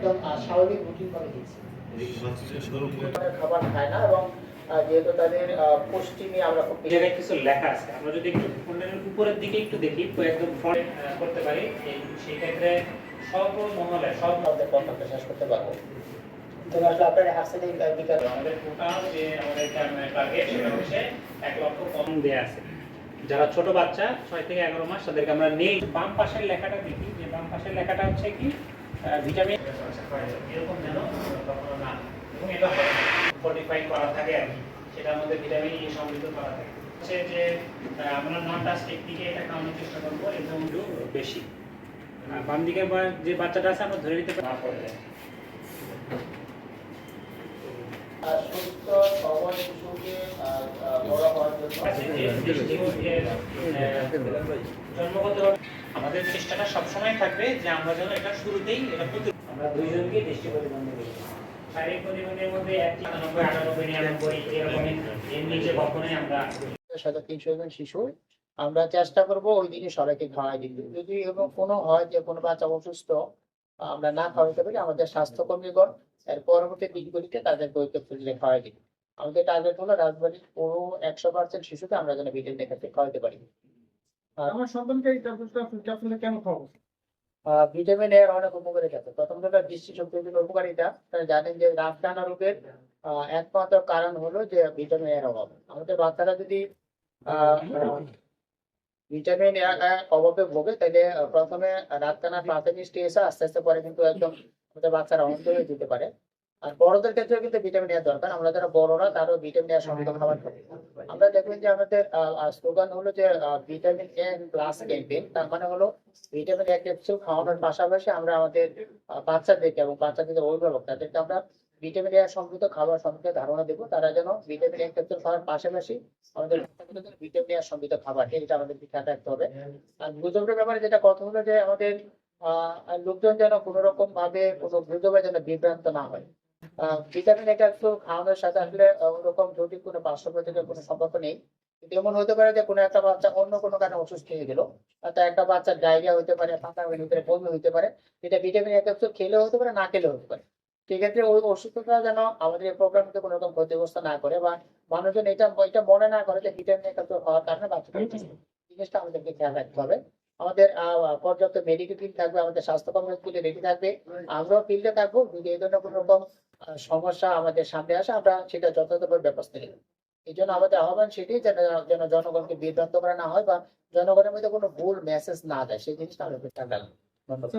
একদম স্বাভাবিক রুটিন খাবার খায় না এবং যেহেতু তাদের নিয়ে আমরা খুব জায়গায় কিছু লেখা আছে। আমরা যদি একটু উপরের দিকে একটু দেখি তো একদম ফ্রন্ট করতে পারি। সেই ক্ষেত্রে মহলে সব কন্ট্রাক্টটা শেষ করতে পারব। তো আসলে আপনার হাসিল বিকাল? আমাদের টোটাল যে আমাদের টার্গেট সেটা হচ্ছে এক লক্ষ কম দেয়া আছে। যারা ছোট বাচ্চা ছয় থেকে এগারো মাস তাদেরকে আমরা নেই। বাম পাশের লেখাটা দেখি। যে বাম পাশের লেখাটা হচ্ছে কি? ভিটামিন এরকম যেন কখনো না। এবং এটা ফর্টিফাই করা থাকে আর কি। সেটা আমাদের ভিটামিন ই সমৃদ্ধ করা থাকে। হচ্ছে যে আমরা নন টাচ টেকনিকে এটা খাওয়ানোর চেষ্টা করব এবং একটু বেশি বাম দিকে যে বাচ্চাটা আছে আমরা ধরে নিতে না পড়ে যায়। আর সুস্থ সবল শিশুকে বড় হওয়ার জন্য জন্মগতভাবে আমাদের চেষ্টাটা সবসময় থাকবে যে আমরা যেন এটা শুরুতেই এটা প্রতি- আমরা দুইজনকে দৃষ্টি প্রতিবন্ধী করি শারীরিক প্রতিবন্ধীর মধ্যে একটি আটানব্বই আটানব্বই নিরানব্বই এরকমই এর নিচে কখনোই আমরা সাথে তিনশো জন শিশু। আমরা চেষ্টা করব ওই দিনে সবাইকে খাওয়াই দিতে। যদি এবং কোনো হয় যে কোনো বাচ্চা অসুস্থ আমরা না খাওয়াতে পারি আমাদের স্বাস্থ্যকর্মীগণ এর পরবর্তী দিনগুলিতে তাদেরকে ঐক্য খুঁজলে খাওয়াই দিই। আমাদের টার্গেট হলো রাজবাড়ির পুরো একশো পার্সেন্ট শিশুকে আমরা যেন ভিটামিন দেখাতে খাওয়াতে পারি। আমার সন্তানকে এই কেন খাওয়াবো? ভিটামিন এর অনেক উপকারিতা আছে দৃষ্টি শক্তির উপকারিতা। জানেন যে রাতকানা রোগের একমাত্র কারণ হলো যে ভিটামিন এর অভাব। আমাদের বাচ্চারা যদি আহ, ভিটামিন এ অভাবে ভোগে তাহলে প্রথমে রাতকানা প্রাথমিক স্টেজে আস্তে আস্তে পরে কিন্তু একদম আমাদের বাচ্চারা অন্ধ হয়ে যেতে পারে। আর বড়দের ক্ষেত্রেও কিন্তু ভিটামিন এর দরকার। আমরা যারা বড়রা, তারও ভিটামিন এর সমৃদ্ধ খাবার খাব আমরা দেখবেন যে আমাদের স্লোগান হলো যে ভিটামিন এ প্লাস ক্যাম্পেইন তার মানে হলো ভিটামিন এ ক্যাপসুল খাওয়ানোর পাশাপাশি আমরা আমাদের বাচ্চাদেরকে এবং বাচ্চাদের অভিভাবক, তাদেরকে আমরা ভিটামিন এ সমৃদ্ধ খাবার সম্পর্কে ধারণা দেবো। তারা যেন ভিটামিন এ ক্যাপসুল খাওয়ার পাশাপাশি আমাদের ভিটামিন এ সমৃদ্ধ খাবার এটা আমাদের খেয়াল রাখতে হবে। আর গুজবের ব্যাপারে যেটা কথা হলো যে, আমাদের লোকজন যেন কোনো রকম ভাবে কোনো গুজবে যেন বিভ্রান্ত না হয়। ভিটামিন এ ক্যাপসুল খাওয়ানোর সাথে আসলে ওরকম জটিল কোনো পার্শ্ব প্রতিক্রিয়ার কোনো সম্পর্ক নেই। এমন হতে পারে যে কোনো একটা বাচ্চা অন্য কোনো কারণে অসুস্থ হয়ে গেল। তা একটা বাচ্চার ডায়রিয়া হতে পারে পাতা হতে পারে বমি হতে পারে। এটা ভিটামিন এ ক্যাপসুল খেলেও হতে পারে না খেলেও হতে পারে। সেক্ষেত্রে ওই অসুস্থতা যেন আমাদের এই প্রোগ্রামকে কোনো রকম ক্ষতিগ্রস্ত না করে বা মানুষজন এটা এটা মনে না করে যে ভিটামিন এ ক্যাপসুল খাওয়ার কারণে অসুস্থ। জিনিসটা আমাদেরকে খেয়াল রাখতে হবে। আমাদের আহ, পর্যাপ্ত মেডিকেল টিম থাকবে আমাদের স্বাস্থ্যকর্মী স্কুলে রেডি থাকবে। আমরাও ফিল্ডে থাকব। যদি এই ধরনের কোনো রকম সমস্যা আমাদের সামনে আসে, আমরা সেটা যথাযথভাবে ব্যবস্থা নেব এই জন্য আমাদের আহ্বান সেটি যেন যেন জনগণকে বিভ্রান্ত করা না হয় বা জনগণের মধ্যে কোনো ভুল মেসেজ না দেয় সেই জিনিসটা আমরা ধন্যবাদ।